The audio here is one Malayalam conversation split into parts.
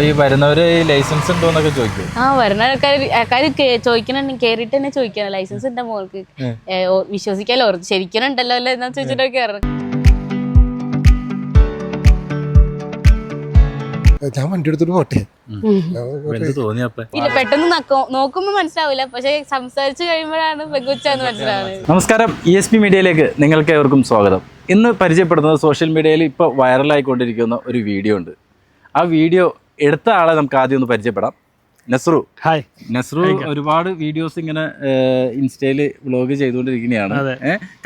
അപ്പൊ ഈ വരുന്നവര് ഈ ലൈസൻസ് ഉണ്ടോ എന്നൊക്കെ ചോദിക്കും ആ വരുന്ന ആൾക്കാർ ആൾക്കാർ കേറിട്ട് തന്നെ ചോദിക്കണം. ലൈസൻസ് ഉണ്ടോ മോൾക്ക്. വിശ്വസിക്കാലോ? ശരിക്കും ഉണ്ടല്ലോ അല്ലേ എന്നാ ചോദിച്ചിട്ടൊക്കെ കയറണം ഞാൻ വണ്ടി എടുത്തിട്ട് പോട്ടെ? പെട്ടെന്ന് നക്കോ നോക്കുമ്പോ മനസ്സിലാവില്ല പക്ഷെ സംസാരിച്ചു കഴിയുമ്പോഴാണ് പെങ്കുച്ചാന്ന് മനസ്സിലാവുന്നത് നമസ്കാരം. ഇ എസ് പി മീഡിയയിലേക്ക് നിങ്ങൾക്ക് ഏവർക്കും സ്വാഗതം. ഇന്ന് പരിചയപ്പെടുന്നത് സോഷ്യൽ മീഡിയയിൽ ഇപ്പോൾ വൈറലായിക്കൊണ്ടിരിക്കുന്ന ഒരു വീഡിയോ ഉണ്ട്. ആ വീഡിയോ എടുത്ത ആളെ നമുക്ക് ആദ്യം ഒന്ന് പരിചയപ്പെടാം. നസ്രു ഹായ്. നസ്രു ഒരുപാട് വീഡിയോസ് ഇങ്ങനെ ഇൻസ്റ്റയിൽ വ്ളോഗ് ചെയ്തുകൊണ്ടിരിക്കുകയാണ്.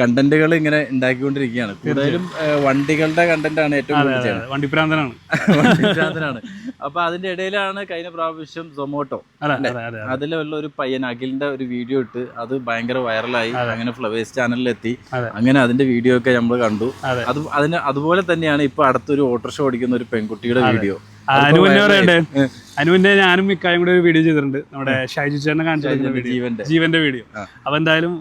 കണ്ടന്റുകൾ ഇങ്ങനെ ഉണ്ടാക്കിക്കൊണ്ടിരിക്കുകയാണ്. കൂടുതലും വണ്ടികളുടെ കണ്ടന്റ് ആണ് ഏറ്റവും കൂടുതൽ വണ്ടിപ്രാന്തനാണ്. അപ്പൊ അതിന്റെ ഇടയിലാണ് കഴിഞ്ഞ പ്രാവശ്യം സൊമോട്ടോ അതെ അതെ അതെ അതിലുള്ള ഒരു പയ്യൻ അഖിലിന്റെ ഒരു വീഡിയോ ഇട്ട് അത് ഭയങ്കര വൈറലായി. അങ്ങനെ ഫ്ലവേഴ്സ് ചാനലിൽ എത്തി. അങ്ങനെ അതിന്റെ വീഡിയോ ഒക്കെ നമ്മൾ കണ്ടു. അത്. അതിന് അതുപോലെ തന്നെയാണ് ഇപ്പൊ അടുത്തൊരു ഓട്ടോറിക്ഷ ഓടിക്കുന്ന ഒരു പെൺകുട്ടിയുടെ വീഡിയോ അനുവിന്റെ അനുവിന്റെ ഞാനും മിക്കായും കൂടെ ഒരു വീഡിയോ ചെയ്തിട്ടുണ്ട്. നമ്മുടെ ഷൈജു ചേട്ടനെ കാണിച്ചിട്ടുണ്ട് വീഡിയോ ജീവന്റെ. ജീവന്റെ വീഡിയോ. അപ്പൊ എന്തായാലും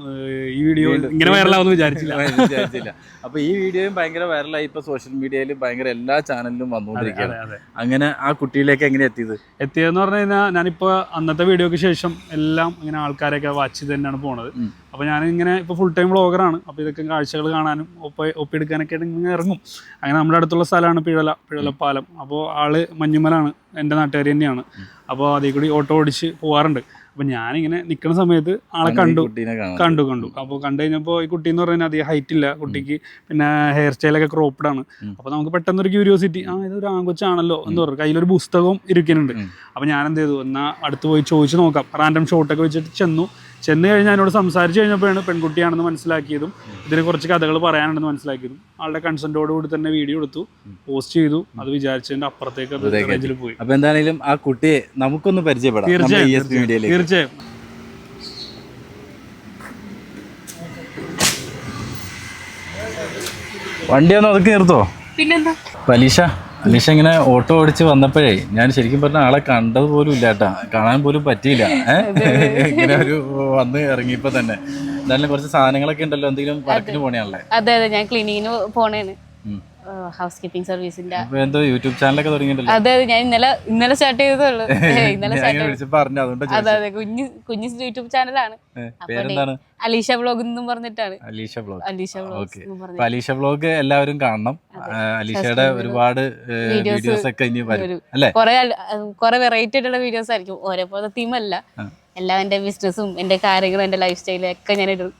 ഈ വീഡിയോ ഇങ്ങനെ വൈറലാവെന്ന് വിചാരിച്ചില്ല. വിചാരിച്ചില്ല. അപ്പൊ ഈ വീഡിയോയും ഭയങ്കര വൈറലായി ഇപ്പൊ സോഷ്യൽ മീഡിയയിൽ ഭയങ്കര എല്ലാ ചാനലിലും വന്നുകൊണ്ടിരിക്കുകയാണ്. അങ്ങനെ ആ കുട്ടിയിലേക്ക് എങ്ങനെ എത്തിയത്? എത്തിയതെന്ന് പറഞ്ഞു കഴിഞ്ഞാൽ ഞാനിപ്പോ അന്നത്തെ വീഡിയോക്ക് ശേഷം എല്ലാം ഇങ്ങനെ ആൾക്കാരെയൊക്കെ വാച്ച് ചെയ്ത് തന്നെയാണ് പോണത്. അപ്പോൾ അപ്പൊ ഞാൻ ഇങ്ങനെ ഇപ്പൊ ഫുൾ ടൈം ബ്ലോഗറാണ് അപ്പൊ ഇതൊക്കെ കാഴ്ചകൾ കാണാനും ഒപ്പ ഒപ്പിയെടുക്കാനൊക്കെ ആയിട്ട് ഇങ്ങനെ ഇറങ്ങും. അങ്ങനെ നമ്മുടെ അടുത്തുള്ള സ്ഥലമാണ് പിഴല പിഴല പാലം അപ്പോൾ ആൾ മഞ്ഞുമലാണ്. എന്റെ നാട്ടുകാർ തന്നെയാണ്. അപ്പോൾ അതിൽ കൂടി ഓട്ടോ ഓടിച്ച് പോവാറുണ്ട്. അപ്പൊ ഞാനിങ്ങനെ നിൽക്കുന്ന സമയത്ത് ആളെ കണ്ടു കണ്ടു. കണ്ടു അപ്പോൾ കണ്ടു കഴിഞ്ഞപ്പോൾ ഈ കുട്ടി എന്ന് പറഞ്ഞാൽ അധികം ഹൈറ്റ് ഇല്ല. കുട്ടിക്ക് പിന്നെ ഹെയർ സ്റ്റൈലൊക്കെ ക്രോപ്ഡ് ആണ്. അപ്പൊ അപ്പോൾ നമുക്ക് പെട്ടെന്ന് ഒരു ക്യൂരിയോസിറ്റി ആ ഇതൊരു ആൺകൊച്ചാണല്ലോ? എന്ന് പറഞ്ഞു. കയ്യിലൊരു പുസ്തകവും ഇരിക്കുന്നുണ്ട്. അപ്പൊ അപ്പോൾ ഞാൻ എന്ത് ചെയ്തു എന്നാൽ അടുത്ത് പോയി ചോദിച്ചു നോക്കാം. റാൻഡം ഷോട്ടൊക്കെ വെച്ചിട്ട് ചെന്നു. ചെന്ന് കഴിഞ്ഞാൽ എന്നോട് സംസാരിച്ച് കഴിഞ്ഞപ്പോഴാണ് പെൺകുട്ടിയാണെന്ന് മനസ്സിലാക്കിയതും ഇതിന് കുറച്ച് കഥകൾ പറയാനുണ്ടെന്ന് മനസ്സിലാക്കിയതും ആളുടെ കൺസെന്റോട് കൂടി തന്നെ വീഡിയോ എടുത്തു പോസ്റ്റ് ചെയ്തു. അത് വിചാരിച്ചതിന്റെ അപ്പുറത്തേക്ക് അത് റേഞ്ചിൽ പോയി. അപ്പൊ എന്താണെങ്കിലും ആ കുട്ടിയെ നമുക്കൊന്ന് പരിചയപ്പെടാം. തീർച്ചയായും. മീഡിയയിലേക്ക്. തീർച്ചയായും. വണ്ടി ഒന്ന് ഒതുക്കി നിർത്തോ? പിന്നെന്താ? പലിശ. പലിശ ഇങ്ങനെ ഓട്ടോ ഓടിച്ച് വന്നപ്പോഴേ ഞാൻ ശരിക്കും പറഞ്ഞ ആളെ കണ്ടത് പോലും ഇല്ല കേട്ടാ കാണാൻ പോലും പറ്റിയില്ല. ഇങ്ങനെ ഒരു വന്ന് ഇറങ്ങിയപ്പോ തന്നെ. എന്തായാലും കുറച്ച് സാധനങ്ങളൊക്കെ ഉണ്ടല്ലോ. എന്തെങ്കിലും വർക്കിന് പോണേയാണല്ലേ? അതെ അതെ. ഞാൻ ക്ലീനിങ്ങിന് പോണേണ് ഉം. ഹൗസ് കീപ്പിംഗ് സർവീസിന്റെ എന്തോ യൂട്യൂബ് ചാനലൊക്കെ തുടങ്ങിയിട്ടുണ്ടല്ലോ അതെ അതെ ഞാൻ ഇന്നലെ ഇന്നലെ സ്റ്റാർട്ട് ചെയ്തതുള്ളൂ ഇന്നലെ അതെ അതെ കുഞ്ഞ് കുഞ്ഞ് യൂട്യൂബ് ചാനലാണ് പേരെന്താണ്? അലീഷ വ്ലോഗ് എന്നും പറഞ്ഞിട്ടാണ്. Alisha blog Alisha vlog Alisha blog എല്ലാവരും കാണണം. അലീഷയുടെ ഒരുപാട് വീഡിയോസ് ഒക്കെ ഇനി വരും. അല്ലേ? കുറെ കുറെ വെറൈറ്റി ആയിട്ടുള്ള വീഡിയോസ് ആയിരിക്കും. ഓരോ പോലെ തീമല്ല. എല്ലാം എന്റെ ബിസിനസ്സും എന്റെ കാര്യങ്ങളും എന്റെ ലൈഫ് സ്റ്റൈലും ഒക്കെ ഞാൻ ഇടും.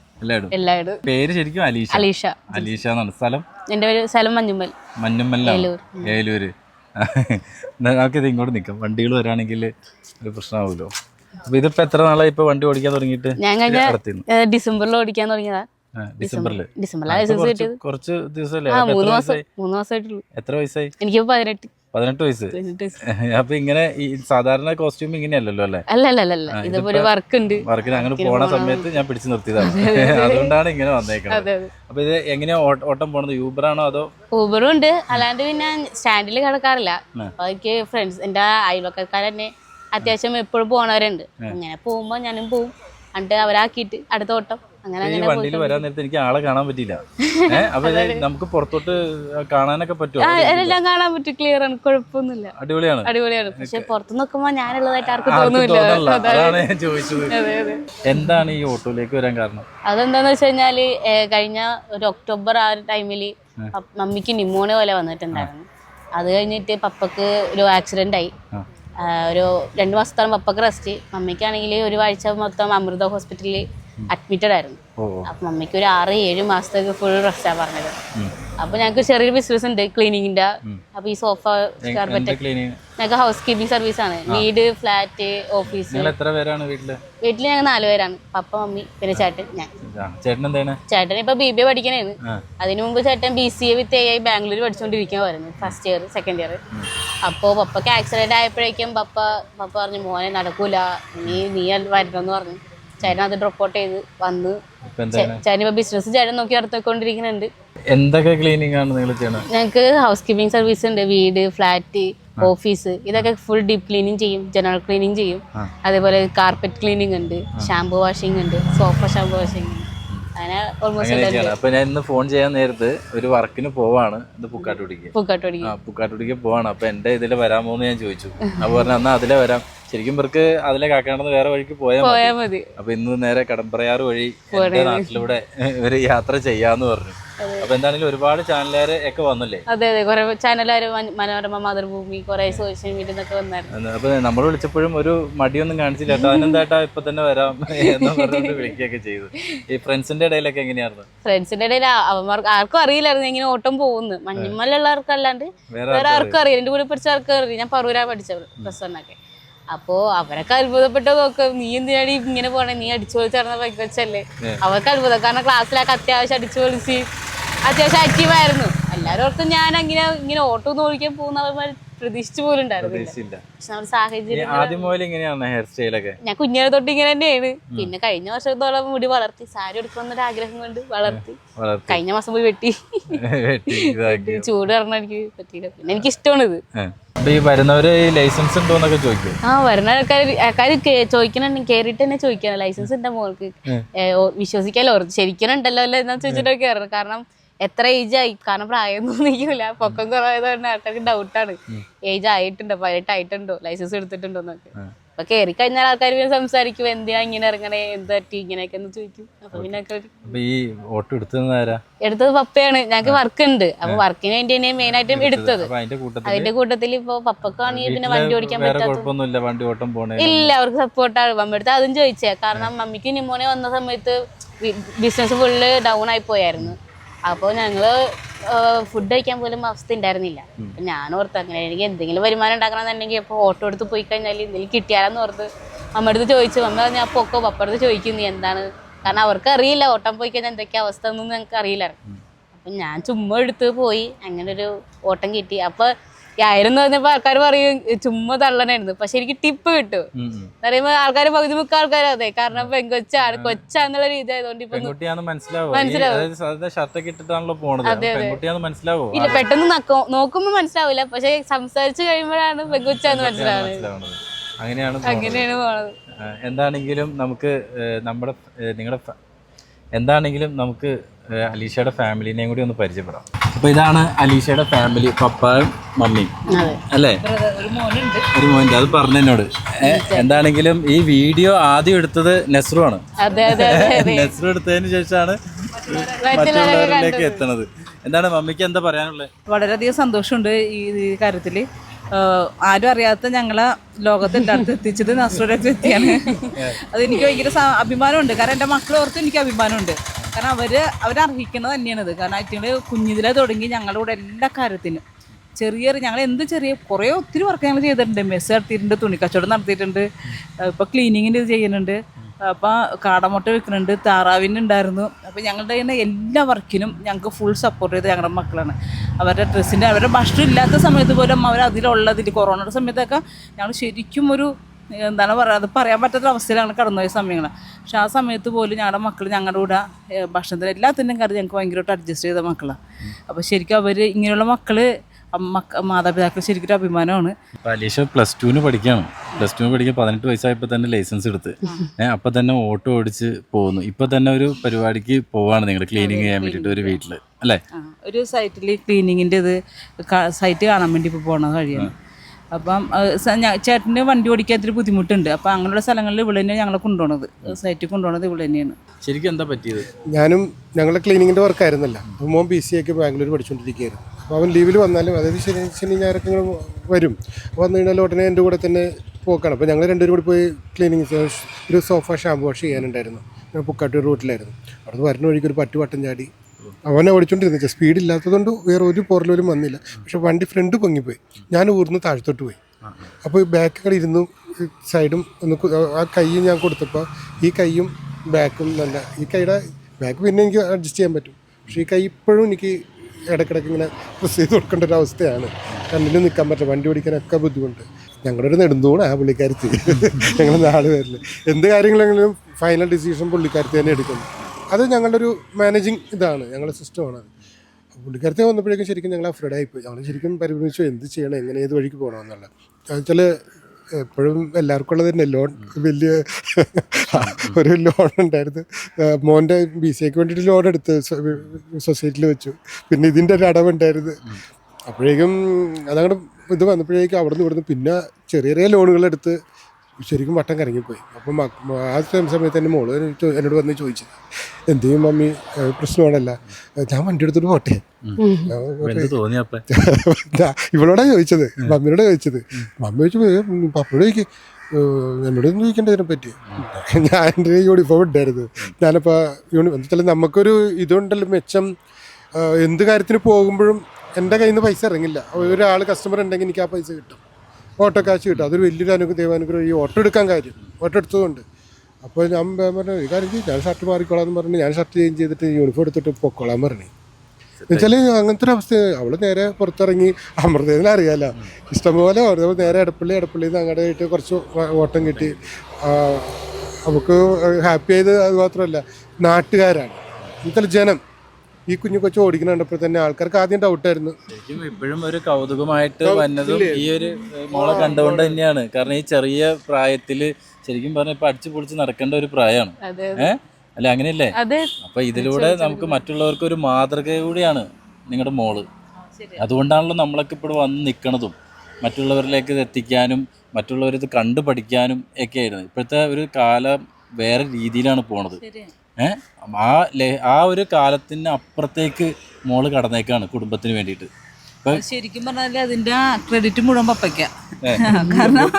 പേര് ശരിക്കും അലീഷ. അലീഷ. അലീഷ എന്നാണ്. സ്ഥലം? എന്റെ പേര് സ്ഥലം മഞ്ഞുമ്മൽ. മഞ്ഞമ്മല്ല ഏലൂർ. ഏലൂര്. നമുക്കിത് ഇങ്ങോട്ട് നിൽക്കാം. വണ്ടികൾ വരാണെങ്കിൽ ഒരു പ്രശ്നമാവുമല്ലോ. അപ്പൊ ഇതിപ്പോ എത്ര നാളായി ഇപ്പൊ വണ്ടി ഓടിക്കാൻ തുടങ്ങിയിട്ട്? ഞാൻ കഴിഞ്ഞ ഡിസംബറിൽ ഓടിക്കാൻ തുടങ്ങിയതാ. ഡിസംബറിൽ ഡിസംബറിൽ. ലൈസൻസ് കിട്ടിയത്. കുറച്ച് ദിവസമല്ലേ? മൂന്ന് മാസം വയസ്സായി മൂന്ന് മാസമായിട്ടുള്ളൂ എത്ര വയസ്സായി? എനിക്ക് പതിനെട്ട്. പതിനെട്ട് വയസ്സ്. അപ്പൊ ഇങ്ങനെ ഈ സാധാരണ കോസ്റ്റ്യൂം ഇങ്ങനെയല്ലല്ലോ അല്ലേ? വർക്ക് ഉണ്ട് വർക്കിന് അങ്ങനെ പോണ സമയത്ത് ഞാൻ പിടിച്ചു നിർത്തിയതാണ്. അതുകൊണ്ടാണ് ഇങ്ങനെ വന്നേക്കുന്നത് അപ്പൊ ഇത് എങ്ങനെയാ ഓട്ടം പോണത്? യൂബർ ആണോ അതോ? ഊബറും ഉണ്ട്. അല്ലാണ്ട് പിന്നെ സ്റ്റാൻഡിൽ കിടക്കാറില്ല. എനിക്ക് ഫ്രണ്ട്സ് എന്റെ അയൽവക്കക്കാർ തന്നെ അത്യാവശ്യം എപ്പോഴും പോണവരുണ്ട്. അങ്ങനെ പോകുമ്പോ ഞാനും പോവും. എന്നിട്ട് അവരാക്കിയിട്ട് അടുത്ത ഓട്ടം. ഈ വണ്ടിയിൽ വരാൻ നേരത്തെ എനിക്ക് ആളെ കാണാൻ പറ്റിയില്ല. ഏഹ് അപ്പൊ നമുക്ക് പുറത്തോട്ട് കാണാനൊക്കെ പറ്റുമോ? എല്ലാം കാണാൻ പറ്റും. ക്ലിയർ ആണ്. കുഴപ്പമൊന്നുമില്ല. അടിപൊളിയാണ്. അടിപൊളിയാണ്. പക്ഷെ പുറത്ത് നോക്കുമ്പോ ഞാനുള്ളതായിട്ട് ആർക്കും തോന്നുന്നില്ല അതാണ്. ഞാൻ ചോദിച്ചത്. എന്താണ് ഈ ഓട്ടോയിലേക്ക് വരാൻ കാരണം? അതെന്താന്ന് വെച്ച് കഴിഞ്ഞാൽ കഴിഞ്ഞ ഒരു ഒക്ടോബർ ആ ഒരു ടൈമിൽ മമ്മിക്ക് നിമോണിയ പോലെ വന്നിട്ടുണ്ടായിരുന്നു. അത് കഴിഞ്ഞിട്ട് പപ്പക്ക് ഒരു ആക്സിഡന്റ് ആയി. ഒരു രണ്ടു മാസത്തോളം പപ്പക്ക് റെസ്റ്റ് മമ്മിക്കാണെങ്കിൽ ഒരു ആഴ്ച മൊത്തം അമൃത ഹോസ്പിറ്റലിൽ അഡ്മിറ്റഡ് ആയിരുന്നു. അപ്പൊ മമ്മിക്ക് ഒരു ആറ് ഏഴ് മാസത്തേക്ക് ഫുൾ റെസ്റ്റാ പറഞ്ഞത്. അപ്പൊ ഞങ്ങൾക്ക് ചെറിയൊരു ബിസിനസ് ഉണ്ട് ക്ലീനിങ്ങിന്റെ അപ്പൊ ഈ സോഫ കാർപെറ്റ് ഞങ്ങൾക്ക് ഹൗസ് കീപ്പിംഗ് സർവീസ് ആണ്. വീട് ഫ്ലാറ്റ് ഓഫീസ് എത്ര പേരാണ് വീട്ടിൽ? വീട്ടിൽ ഞങ്ങൾ നാലുപേരാണ് പപ്പ മമ്മി പിന്നെ ചേട്ടൻ ഞാൻ. ചേട്ടൻ ഇപ്പൊ ബി ബി എ പഠിക്കണേന്ന് അതിനു മുമ്പ് ചേട്ടൻ B C A with A I Bangalore പഠിച്ചുകൊണ്ടിരിക്കുമായിരുന്നു first year second year അപ്പോൾ പപ്പക്ക് ആക്സിഡന്റ് ആയപ്പോഴേക്കും പപ്പ പപ്പ പറഞ്ഞു മോനെ നടക്കൂല. നീ നീ വരണമെന്ന് പറഞ്ഞു. ചേട്ടൻ അത് ഡ്രോപ്പ് ഔട്ട് ചെയ്ത് വന്ന് ചേട്ടൻ ഇപ്പൊ ബിസിനസ് ചേട്ടൻ നോക്കി നടത്തിക്കൊണ്ടിരിക്കുന്നുണ്ട് എന്തൊക്കെ ക്ലീനിങ് ആണ് നിങ്ങൾ ചെയ്യണത് ഞങ്ങൾക്ക് ഹൗസ് കീപ്പിംഗ് സർവീസ് ഉണ്ട്. വീട് ഫ്ലാറ്റ് ഓഫീസ് ഇതൊക്കെ ഫുൾ ഡീപ് ക്ലീനിങ് ചെയ്യും. ജനറൽ ക്ലീനിങ് ചെയ്യും. അതേപോലെ കാർപ്പറ്റ് ക്ലീനിങ് ഉണ്ട്. ഷാംപൂ വാഷിംഗ് ഉണ്ട്. സോഫ ഷാംപൂ വാഷിംഗ് ഉണ്ട്. അപ്പൊ ഞാൻ ഇന്ന് ഫോൺ ചെയ്യാൻ നേരത്ത് ഒരു വർക്കിന് പോവാണ്. ഇത് പൂക്കാട്ടോടിക്ക് ആ പുക്കാട്ടുപിടിക്ക് പോവാണ്. അപ്പൊ എന്റെ ഇതിൽ വരാമോ എന്ന് ഞാൻ ചോദിച്ചു. അപ്പൊ പറഞ്ഞു എന്നാ അതിലെ വരാം. ശരിക്കും ഇവർക്ക് അതിലെ കാക്കാണെന്ന് വേറെ വഴിക്ക് പോയാൽ മതി. അപ്പൊ ഇന്ന് നേരെ കടമ്പറയാറ് വഴി എന്റെ നാട്ടിലൂടെ ഒരു യാത്ര ചെയ്യാന്ന് പറഞ്ഞു. അപ്പൊ എന്താണെങ്കിലും ഒരുപാട് ചാനലുകാര് ഒക്കെ വന്നില്ലേ? അതെ അതെ. കുറെ ചാനലുകാർ മനോരമ മാതൃഭൂമി കുറെ സോഷ്യൽ മീഡിയ എന്നൊക്കെ വന്നായിരുന്നു. അപ്പൊ നമ്മൾ വിളിച്ചപ്പോഴും ഒരു മടിയൊന്നും കാണിച്ചില്ല. കേട്ടോ അതിനെന്താട്ടാ ഇപ്പൊ തന്നെ വരാം എന്ന് പറഞ്ഞിട്ട് വിളിക്കുകയൊക്കെ ചെയ്തു. ഈ ഫ്രണ്ട്സിന്റെ ഇടയിലൊക്കെ എങ്ങനെയായിരുന്നു? ഫ്രണ്ട്സിന്റെ ഇടയിൽ അവന്മാർക്ക് ആർക്കും അറിയില്ലായിരുന്നു ഇങ്ങനെ ഓട്ടം പോകുന്നു. മഞ്ഞുമല്ലുള്ളവർക്കല്ലാണ്ട് വേറെ വേറെ ആർക്കും അറിയില്ല. എന്റെ കൂടെ പഠിച്ച ആർക്കും അറിയില്ല. ഞാൻ പറൂരാ പഠിച്ചത് പ്ലസ് വണ്ണൊക്കെ അപ്പോ അവരൊക്കെ അത്ഭുതപ്പെട്ട് നോക്കും. നീ എന്തിനാണ് ഇങ്ങനെ പോണേ? നീ അടിച്ചു നടന്ന പൈക്കൊച്ചല്ലേ അവർക്ക് അത്ഭുതം കാരണം ക്ലാസ്സിലൊക്കെ അത്യാവശ്യം അടിച്ചു പൊളിച്ച് അത്യാവശ്യം ആക്റ്റീവായിരുന്നു എല്ലാവരും ഓർക്കും ഞാൻ അങ്ങനെ ഇങ്ങനെ ഓട്ടോ നോക്കിക്കാൻ ഓടിക്കാൻ അവന്മാർ പ്രതീക്ഷിച്ചു പോലും ഞാൻ കുഞ്ഞിനെ തൊട്ട് ഇങ്ങനെ തന്നെയാണ്. പിന്നെ കഴിഞ്ഞ വർഷത്തോളം മുടി വളർത്തി സാരി എടുക്കണമെന്നൊരു ആഗ്രഹം കൊണ്ട് വളർത്തി. കഴിഞ്ഞ മാസം പോയി വെട്ടി. ചൂട് കാരണം എനിക്ക് പറ്റിയില്ല. പിന്നെ എനിക്ക് ഇഷ്ടമാണ് ഇത് ഈ വരുന്നവര് ലൈസൻസ് ഉണ്ടോ എന്നൊക്കെ ചോദിക്കും. ആ വരുന്ന ആൾക്കാർ ആൾക്കാർ ചോദിക്കണുണ്ടെങ്കിൽ കേറിയിട്ട് തന്നെ ചോദിക്കണം ലൈസൻസ് ഉണ്ടോ മോൾക്ക്. വിശ്വസിക്കാലോ ശരിക്കണുണ്ടല്ലോ അല്ലേ എന്നാ ചോദിച്ചിട്ടൊക്കെ കയറണം കാരണം എത്ര ഏജ് ആയി? കാരണം പ്രായം നിൽക്കില്ല പൊക്കം കുറവായതുകൊണ്ട് ആൾക്കാർക്ക് ഡൗട്ടാണ് ഏജ് ആയിട്ടുണ്ടോ? പതിനെട്ട് ആയിട്ടുണ്ടോ? ലൈസൻസ് എടുത്തിട്ടുണ്ടോ എന്നൊക്കെ. അപ്പൊ കയറി കഴിഞ്ഞാൽ ആൾക്കാർ പിന്നെ സംസാരിക്കും എന്തിനാ ഇങ്ങനെ ഇറങ്ങണേ? എന്ത് ഇങ്ങനെയൊക്കെ എന്ന് ചോദിക്കും. അപ്പൊ പിന്നെ എടുത്തത് എടുത്തത് പപ്പയാണ്. ഞങ്ങൾക്ക് വർക്ക് ഉണ്ട്. അപ്പൊ വർക്കിന് വേണ്ടി തന്നെ മെയിൻ ആയിട്ടും എടുത്തത്. അതിന്റെ കൂട്ടത്തിൽ ഇപ്പൊ പപ്പക്കാണെങ്കിൽ പിന്നെ വണ്ടി ഓടിക്കാൻ പറ്റാത്ത ഇല്ല അവർക്ക് സപ്പോർട്ടാണ് മമ്മിയുടെ അതും ചോദിച്ചേ. കാരണം മമ്മിക്ക് ന്യൂമോണിയ വന്ന സമയത്ത് ബിസിനസ് ഫുള്ള് ഡൗൺ ആയി പോയായിരുന്നു. അപ്പോൾ ഞങ്ങൾ ഫുഡ് കഴിക്കാൻ പോലും അവസ്ഥ ഉണ്ടായിരുന്നില്ല. ഞാൻ ഓർത്ത് അങ്ങനെ എനിക്ക് എന്തെങ്കിലും വരുമാനം ഉണ്ടാക്കണമെന്നുണ്ടെങ്കിൽ ഇപ്പോൾ ഓട്ടോ എടുത്ത് പോയി കഴിഞ്ഞാൽ എന്തെങ്കിലും കിട്ടിയാലെന്ന് ഓർത്ത് അമ്മ അടുത്ത് ചോദിച്ചു. അമ്മ ഞാൻ പൊക്കോ പപ്പ അടുത്ത് ചോദിക്കും നീ എന്താണ്? കാരണം അവർക്ക് അറിയില്ല ഓട്ടം പോയി കഴിഞ്ഞാൽ എന്തൊക്കെയാ അവസ്ഥ എന്നൊന്നും ഞങ്ങൾക്ക് അറിയില്ലായിരുന്നു അപ്പം ഞാൻ ചുമ്മാ എടുത്ത് പോയി അങ്ങനെ ഒരു ഓട്ടം കിട്ടി. അപ്പൊ ആയിരം പറഞ്ഞപ്പോ ആൾക്കാർ പറയും ചുമ്മാ തള്ളനായിരുന്നു. പക്ഷെ എനിക്ക് ടിപ്പ് കിട്ടും. പറയുമ്പോ ആൾക്കാർ പകുതി മുക്കാൽ ആൾക്കാരും അതെ. കാരണം പെങ്കൊച്ചാണ് കൊച്ചാന്നുള്ള രീതി ആയതുകൊണ്ട് ഇപ്പൊ പെൺകുട്ടിയാന്ന് മനസ്സിലാവോ? ഇല്ല പെട്ടെന്ന് നക്കോ- നോക്കുമ്പോ മനസ്സിലാവില്ല. പക്ഷെ സംസാരിച്ചു കഴിയുമ്പോഴാണ് പെങ്കൊച്ചാന്ന് മനസ്സിലാവുന്നത്. അങ്ങനെയാണ്. അങ്ങനെയാണ് പോണത്. എന്താണെങ്കിലും നമുക്ക് നമ്മുടെ നിങ്ങളുടെ എന്താണെങ്കിലും നമുക്ക് അലീഷയുടെ ഫാമിലിനെയും കൂടി ഒന്ന് പരിചയപ്പെടാം. അപ്പൊ ഇതാണ് അലീഷയുടെ ഫാമിലി പപ്പായും മമ്മിയും അല്ലേ? ഒരു മോന്റെ അത് പറഞ്ഞു എന്നോട്. എന്താണെങ്കിലും ഈ വീഡിയോ ആദ്യം എടുത്തത് നെസ്രു ആണ്. അതെ അതെ അതെ അതെ. നെസ്രു എടുത്തതിന് ശേഷമാണ് മറ്റുള്ളവരിലേക്ക് എത്തണത് എന്താണ് മമ്മിക്ക് എന്താ പറയാനുള്ളത് വളരെയധികം സന്തോഷമുണ്ട് ഈ കാര്യത്തിൽ. കാര്യത്തിൽ ആരും അറിയാത്ത ഞങ്ങളെ ലോകത്ത് അടുത്ത് എത്തിച്ചത് നസ്രുടെ അത് അതെനിക്ക് ഭയങ്കര അഭിമാനമുണ്ട്. കാരണം എന്റെ മക്കളെ ഓർത്ത് എനിക്ക് അഭിമാനമുണ്ട്. കാരണം അവർ അവരർഹിക്കുന്നത് തന്നെയാണിത്. കാരണം അറ്റുങ്ങൾ കുഞ്ഞിതിലെ തുടങ്ങി ഞങ്ങളുടെ കൂടെ എല്ലാ കാര്യത്തിനും. ചെറിയ ഞങ്ങൾ എന്ത് ചെറിയ കുറേ ഒത്തിരി വർക്ക് ഞങ്ങൾ ചെയ്തിട്ടുണ്ട്. മെസ്സ് നടത്തിയിട്ടുണ്ട് തുണിക്കച്ചവടം നടത്തിയിട്ടുണ്ട് ഇപ്പോൾ ക്ലീനിങ്ങിന്റെ ഇത് ചെയ്യുന്നുണ്ട്. അപ്പോൾ കാടമുട്ട വെക്കുന്നുണ്ട് താറാവിനുണ്ടായിരുന്നു അപ്പോൾ ഞങ്ങളുടെ തന്നെ എല്ലാ വർക്കിനും ഞങ്ങൾക്ക് ഫുൾ സപ്പോർട്ട് ചെയ്ത് ഞങ്ങളുടെ മക്കളാണ്. അവരുടെ ഡ്രസ്സിന്റെ അവരുടെ ഭക്ഷണം ഇല്ലാത്ത സമയത്ത് പോലും അവർ അതിലുള്ളതിൽ കൊറോണയുടെ സമയത്തൊക്കെ ഞങ്ങൾ ശരിക്കും ഒരു എന്താണ് പറയുക അത് പറയാൻ പറ്റാത്ത അവസ്ഥയിലാണ് കടന്നുപോയ സമയങ്ങൾ പക്ഷെ ആ സമയത്ത് പോലും ഞങ്ങളുടെ മക്കൾ ഞങ്ങളുടെ കൂടെ ഭക്ഷണത്തിന് എല്ലാത്തിന്റെയും കാര്യം ഞങ്ങൾക്ക് ഭയങ്കരമായിട്ട് അഡ്ജസ്റ്റ് ചെയ്ത മക്കളാണ് അപ്പോൾ ശരിക്കും അവർ ഇങ്ങനെയുള്ള മക്കൾ മക്ക മാതാപിതാക്കൾ ശരിക്കും ഒരു അഭിമാനമാണ് അലീഷ പ്ലസ് ടുവിന് പഠിക്കണം. പ്ലസ് ടുവിന് പഠിക്കാൻ പതിനെട്ട് വയസ്സായപ്പോൾ തന്നെ ലൈസൻസ് എടുത്ത്. അപ്പം തന്നെ ഓട്ടോ ഓടിച്ച് പോകുന്നു. ഇപ്പോൾ തന്നെ ഒരു പരിപാടിക്ക് പോവാണ് നിങ്ങൾ ക്ലീനിങ് ചെയ്യാൻ വേണ്ടിയിട്ട് ഒരു വീട്ടിൽ അല്ലേ? ഒരു സൈറ്റിൽ ക്ലീനിങ്ങിന്റെ ഇത് സൈറ്റ് കാണാൻ വേണ്ടി ഇപ്പോൾ പോകണത് കഴിയാണ് അപ്പം ചേട്ടന് വണ്ടി ഓടിക്കാൻ ഇത്തിരി ബുദ്ധിമുട്ടുണ്ട്. അപ്പം അങ്ങനെയുള്ള സ്ഥലങ്ങളിൽ ഇവിടെ തന്നെയാണ് ഞങ്ങളെ കൊണ്ടുപോണത്. സൈറ്റിൽ കൊണ്ടുപോണത് ഇവിടെ തന്നെയാണ്. ശരിക്കും എന്താ പറ്റിയത്? ഞാനും ഞങ്ങളുടെ ക്ലീനിങ്ങിന്റെ വർക്കായിരുന്നല്ല. അപ്പം മോൻ ബി സി ഒക്കെ ബാംഗ്ലൂർ പഠിച്ചുകൊണ്ടിരിക്കുകയായിരുന്നു അപ്പോൾ അവൻ ലീവിൽ വന്നാലും അതായത് ശനി ശനി ഞായറൊക്കെ ഇങ്ങനെ വരും. വന്നു കഴിഞ്ഞാൽ ഉടനെ എന്റെ കൂടെ തന്നെ പോക്കാണ്. അപ്പോൾ ഞങ്ങൾ രണ്ടുപേരും കൂടി പോയി ക്ലീനിങ് ഒരു സോഫ ഷാമ്പു വാഷ് ചെയ്യാനുണ്ടായിരുന്നു. പുക്കാട്ടൂർ റൂട്ടിലായിരുന്നു അവിടെ വരുന്ന വഴിക്ക് ഒരു പറ്റുവട്ടം ചാടി അവനെ ഓടിച്ചോണ്ടിരുന്നു. സ്പീഡ് ഇല്ലാത്തതുകൊണ്ട് വേറെ ഒരു പോറലും വന്നില്ല. പക്ഷെ വണ്ടി ഫ്രണ്ട് പൊങ്ങിപ്പോയി. ഞാൻ ഊർന്ന് താഴ്ത്തോട്ട് പോയി. അപ്പോൾ ഈ ബാക്ക് ഇരുന്നു സൈഡും ഒന്ന് ആ കൈയും ഞാൻ കൊടുത്തപ്പോൾ ഈ കൈയും ബാക്കും നല്ല ഈ കൈയുടെ ബാക്ക് പിന്നെ എനിക്ക് അഡ്ജസ്റ്റ് ചെയ്യാൻ പറ്റും. പക്ഷേ ഈ കൈ ഇപ്പോഴും എനിക്ക് ഇടയ്ക്കിടയ്ക്ക് ഇങ്ങനെ പ്രസ് ചെയ്ത് കൊടുക്കേണ്ട ഒരു അവസ്ഥയാണ്. കണ്ണിൽ നിൽക്കാൻ പറ്റില്ല. വണ്ടി ഓടിക്കാനൊക്കെ ബുദ്ധിമുട്ട്. ഞങ്ങളുടെ ഒരു നെടുന്തൂണ് ആ പുള്ളിക്കാരത്തി. ഞങ്ങൾ നാല് പേരിൽ എന്ത് കാര്യങ്ങളെങ്കിലും ഫൈനൽ ഡിസിഷൻ പുള്ളിക്കാരത്തി തന്നെ എടുക്കുന്നു. അത് ഞങ്ങളുടെ ഒരു മാനേജിങ് ഇതാണ് ഞങ്ങളുടെ സിസ്റ്റമാണ് അത് പുള്ളിക്കാരത്തെ വന്നപ്പോഴേക്കും ശരിക്കും ഞങ്ങൾ അഫ്രഡ് ആയിപ്പോയി ഞങ്ങൾ ശരിക്കും പരിഗണിച്ചു എന്ത് ചെയ്യണം എങ്ങനെ ഏത് വഴിക്ക് പോകണമെന്നുള്ള വെച്ചാൽ എപ്പോഴും എല്ലാവർക്കും ഉള്ളത് തന്നെ ലോൺ വലിയ ഒരു ലോൺ ഉണ്ടായിരുന്നു. മോന്റെ ബി സി എക്ക് വേണ്ടിയിട്ട് ലോൺ എടുത്ത് സൊസൈറ്റിയിൽ വെച്ചു. പിന്നെ ഇതിന്റെ ഒരു അടവുണ്ടായിരുന്നു അപ്പോഴേക്കും അതങ്ങോട്ട് ഇത് വന്നപ്പോഴേക്കും അവിടെ നിന്ന് ഇവിടുന്ന് പിന്നെ ചെറിയ ചെറിയ ലോണുകൾ എടുത്ത് ശരിക്കും വട്ടം കറങ്ങിപ്പോയി. അപ്പം ആ സമയത്ത് എന്റെ മോൾ എന്നോട് വന്ന് ചോദിച്ചത് എന്ത് ചെയ്യും മമ്മി പ്രശ്നമാണല്ല. ഞാൻ വണ്ടി എടുത്തിട്ട് പോട്ടെ. തോന്നി ഇവളോടാ ചോദിച്ചത്. മമ്മിയോടാ ചോദിച്ചത്. മമ്മി ചോദിച്ചു "ഏ, ഉം, പപ്പയോട് ചോദിക്കും എന്നോട് ഒന്നും ചോദിക്കേണ്ട പറ്റി? ഞാൻ എന്റെ യൂണിഫോം ഉണ്ടായിരുന്നു ഞാനപ്പോൾ യൂണിഫോം എന്താ വെച്ചാൽ നമുക്കൊരു ഇതുണ്ടല്ലോ മെച്ചം. എന്ത് കാര്യത്തിന് പോകുമ്പോഴും എന്റെ കയ്യിൽ നിന്ന് പൈസ ഇറങ്ങില്ല. ഒരാൾ കസ്റ്റമർ ഉണ്ടെങ്കിൽ എനിക്ക് ആ പൈസ കിട്ടും. ഓട്ടോ കാശ് കിട്ടും. അതൊരു വലിയൊരു അനുഗ്രഹം ദൈവാനുഗ്രഹം. ഈ ഓട്ടോ എടുക്കാൻ കാര്യം. ഓട്ടോ എടുത്തതുകൊണ്ട്. അപ്പോൾ ഞാൻ പറഞ്ഞു ഈ കാര്യം ഞാൻ ഷർട്ട് മാറിക്കോളാം പറഞ്ഞ് ഞാൻ ഷർട്ട് ചേഞ്ച് ചെയ്തിട്ട് യൂണിഫോം എടുത്തിട്ട് പൊക്കോളാൻ പറഞ്ഞു. എന്നുവെച്ചാൽ അങ്ങനത്തെ ഒരു അവസ്ഥ. അവൾ നേരെ പുറത്തിറങ്ങി. അമൃതേന്ന് അറിയാലോ. ഇഷ്ടംപോലെ ഓരോ നേരെ എടപ്പള്ളി എടപ്പള്ളി നിന്ന് അങ്ങോട്ട് ആയിട്ട് കുറച്ച് ഓട്ടം കിട്ടി. നമുക്ക് ഹാപ്പി ആയത് അത് മാത്രമല്ല നാട്ടുകാരാണ്. ഇന്നത്തെ ജനം. ഈ കുഞ്ഞു കൊച്ചു ഓടിക്കുന്ന കണ്ടപ്പോൾ തന്നെ ആൾക്കാർക്ക് ആദ്യം ഡൗട്ടായിരുന്നു ശരിക്കും ഇപ്പോഴും ഒരു കൗതുകമായിട്ട് വന്നതും ഈ ഒരു മോളെ കണ്ടുകൊണ്ട് തന്നെയാണ്. കാരണം ഈ ചെറിയ പ്രായത്തിൽ ശരിക്കും പറഞ്ഞ ഇപ്പൊ അടിച്ചു പൊളിച്ച് നടക്കേണ്ട ഒരു പ്രായമാണ്. ഏഹ് അല്ല? അങ്ങനെയല്ലേ? അപ്പൊ ഇതിലൂടെ നമുക്ക് മറ്റുള്ളവർക്ക് ഒരു മാതൃക കൂടിയാണ് നിങ്ങളുടെ മോൾ. അതുകൊണ്ടാണല്ലോ നമ്മളൊക്കെ ഇപ്പോൾ വന്ന് നിൽക്കണതും മറ്റുള്ളവരിലേക്ക് ഇത് എത്തിക്കാനും മറ്റുള്ളവരിത് കണ്ടു പഠിക്കാനും ഒക്കെ ആയിരുന്നു. ഇപ്പോഴത്തെ ഒരു കാലം വേറെ രീതിയിലാണ് പോണത്. ആ ആ ഒരു കാലത്തിന് അപ്പുറത്തേക്ക് മോൾ കടന്നേക്കാണ് കുടുംബത്തിന് വേണ്ടിയിട്ട്. ശരിക്കും പറഞ്ഞാൽ അതിന്റെ ക്രെഡിറ്റ് മുഴുവൻ പപ്പയ്ക്ക. കാരണം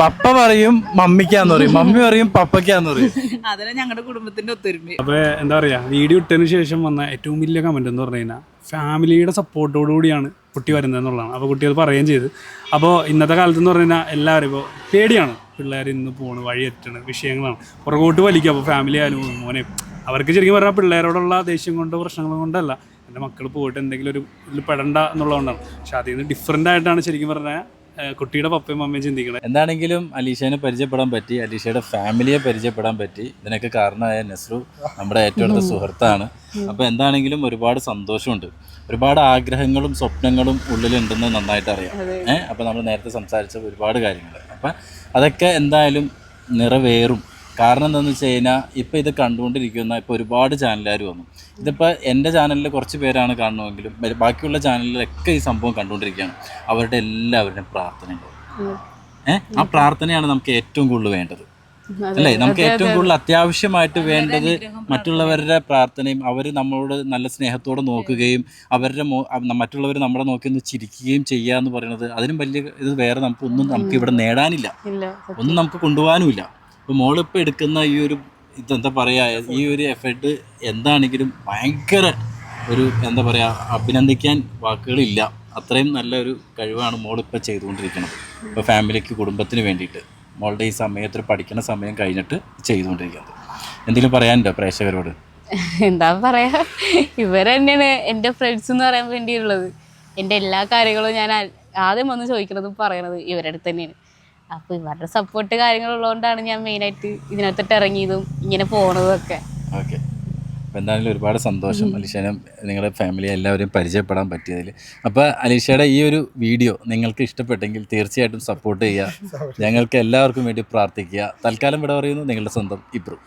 പപ്പ പറയും മമ്മിക്കാന്ന് പറയും. മമ്മി പറയും പപ്പയ്ക്കാന്ന് പറയും. അതല്ല ഞങ്ങളുടെ കുടുംബത്തിന്റെ ഒത്തൊരുമ. അപ്പൊ എന്താ പറയാ വീഡിയോ ഇട്ടതിന് ശേഷം വന്ന ഏറ്റവും വലിയ കമന്റ് എന്ന് പറഞ്ഞു കഴിഞ്ഞാൽ ഫാമിലിയുടെ സപ്പോർട്ടോടു കൂടിയാണ് കുട്ടി വരുന്നത് എന്നുള്ളതാണ്. അപ്പോൾ കുട്ടി അത് പറയുകയും ചെയ്തു. അപ്പോൾ ഇന്നത്തെ കാലത്ത് എന്ന് പറഞ്ഞു കഴിഞ്ഞാൽ എല്ലാവരും ഇപ്പോൾ പേടിയാണ്. പിള്ളേർ ഇന്ന് പോണ് വഴി എറ്റണ് വിഷയങ്ങളാണ്. പുറകോട്ട് വലിക്കുക അപ്പോൾ ഫാമിലി ആയാലും മോനെ അവർക്ക് ശരിക്കും പറഞ്ഞാൽ പിള്ളേരോടുള്ള ദേഷ്യം കൊണ്ടോ പ്രശ്നങ്ങൾ കൊണ്ടല്ല എന്റെ മക്കൾ പോയിട്ട് എന്തെങ്കിലും ഒരു ഇതിൽ പെടണ്ട എന്നുള്ളതുകൊണ്ടാണ്. പക്ഷെ അതിൽ നിന്ന് ഡിഫറെന്റ് ആയിട്ടാണ് ശരിക്കും പറഞ്ഞാൽ കുട്ടിയുടെ പപ്പയും മമ്മയും ചിന്തിക്കണം. എന്താണെങ്കിലും അലീഷനെ പരിചയപ്പെടാൻ പറ്റി അലീഷയുടെ ഫാമിലിയെ പരിചയപ്പെടാൻ പറ്റി. ഇതിനൊക്കെ കാരണമായ നെസ്രു നമ്മുടെ ഏറ്റവും അടുത്ത സുഹൃത്താണ്. അപ്പോൾ എന്താണെങ്കിലും ഒരുപാട് സന്തോഷമുണ്ട്. ഒരുപാട് ആഗ്രഹങ്ങളും സ്വപ്നങ്ങളും ഉള്ളിലുണ്ടെന്ന് നന്നായിട്ട് അറിയാം. ഏഹ് അപ്പോൾ നമ്മൾ നേരത്തെ സംസാരിച്ച ഒരുപാട് കാര്യങ്ങൾ അപ്പം അതൊക്കെ എന്തായാലും നിറവേറും. കാരണം എന്താണെന്ന് വെച്ച് കഴിഞ്ഞാൽ ഇപ്പോൾ ഇത് കണ്ടുകൊണ്ടിരിക്കുന്ന ഇപ്പോൾ ഒരുപാട് ചാനലുകാർ വന്നു. ഇതിപ്പോൾ എന്റെ ചാനലിൽ കുറച്ച് പേരാണ് കാണണമെങ്കിലും ബ- ബാക്കിയുള്ള ചാനലിലൊക്കെ ഈ സംഭവം കണ്ടുകൊണ്ടിരിക്കുകയാണ്. അവരുടെ എല്ലാവരുടെയും പ്രാർത്ഥനകൾ ഏഹ്? ആ പ്രാർത്ഥനയാണ് നമുക്ക് ഏറ്റവും കൂടുതൽ വേണ്ടത്. അല്ലേ? നമുക്ക് ഏറ്റവും കൂടുതൽ അത്യാവശ്യമായിട്ട് വേണ്ടത് മറ്റുള്ളവരുടെ പ്രാർത്ഥനയും അവർ നമ്മളോട് നല്ല സ്നേഹത്തോടെ നോക്കുകയും അവരുടെ മറ്റുള്ളവർ നമ്മളെ നോക്കി ഒന്ന് ചിരിക്കുകയും ചെയ്യുക എന്ന് പറയുന്നത് അതിനും വലിയ ഇത് വേറെ നമുക്ക് ഒന്നും നമുക്ക് ഇവിടെ നേടാനില്ല. ഒന്നും നമുക്ക് കൊണ്ടുപോകാനുമില്ല. ഇപ്പോൾ മോളിപ്പോൾ എടുക്കുന്ന ഈ ഒരു ഇതെന്താ പറയുക ഈ ഒരു എഫേർട്ട് എന്താണെങ്കിലും ഭയങ്കര ഒരു എന്താ പറയുക അഭിനന്ദിക്കാൻ വാക്കുകളില്ല. അത്രയും നല്ലൊരു കഴിവാണ് മോളിപ്പോൾ ചെയ്തുകൊണ്ടിരിക്കുന്നത്. ഇപ്പോൾ ഫാമിലിക്ക് കുടുംബത്തിന് വേണ്ടിയിട്ട്. മോളുടെ ഈ സമയത്തിൽ പഠിക്കുന്ന സമയം കഴിഞ്ഞിട്ട് ചെയ്തുകൊണ്ടിരിക്കുന്നത്. എന്തെങ്കിലും പറയാനുണ്ടോ പ്രേക്ഷകരോട്? എന്താ പറയാ ഇവർ തന്നെയാണ് എന്റെ ഫ്രണ്ട്സ് എന്ന് പറയാൻ വേണ്ടിയുള്ളത്. എന്റെ എല്ലാ കാര്യങ്ങളും ഞാൻ ആദ്യം വന്ന് ചോദിക്കുന്നതും പറയണത് ഇവരുടെ അടുത്ത് തന്നെയാണ്. അപ്പോൾ ഇവരുടെ സപ്പോർട്ട് കാര്യങ്ങളുള്ളതുകൊണ്ടാണ് ഞാൻ മെയിനായിട്ട് ഇതിനകത്തിട്ട് ഇറങ്ങിയതും ഇങ്ങനെ പോണതും ഒക്കെ ഓക്കെ. അപ്പോൾ എന്തായാലും ഒരുപാട് സന്തോഷം അലീഷനും നിങ്ങളുടെ ഫാമിലി എല്ലാവരെയും പരിചയപ്പെടാൻ പറ്റിയതിൽ അപ്പോൾ അലീഷയുടെ ഈ ഒരു വീഡിയോ നിങ്ങൾക്ക് ഇഷ്ടപ്പെട്ടെങ്കിൽ തീർച്ചയായിട്ടും സപ്പോർട്ട് ചെയ്യുക. ഞങ്ങൾക്ക് എല്ലാവർക്കും വേണ്ടി പ്രാർത്ഥിക്കുക. തൽക്കാലം ഇവിടെ പറയുന്നു. നിങ്ങളുടെ സ്വന്തം ഇബ്രു.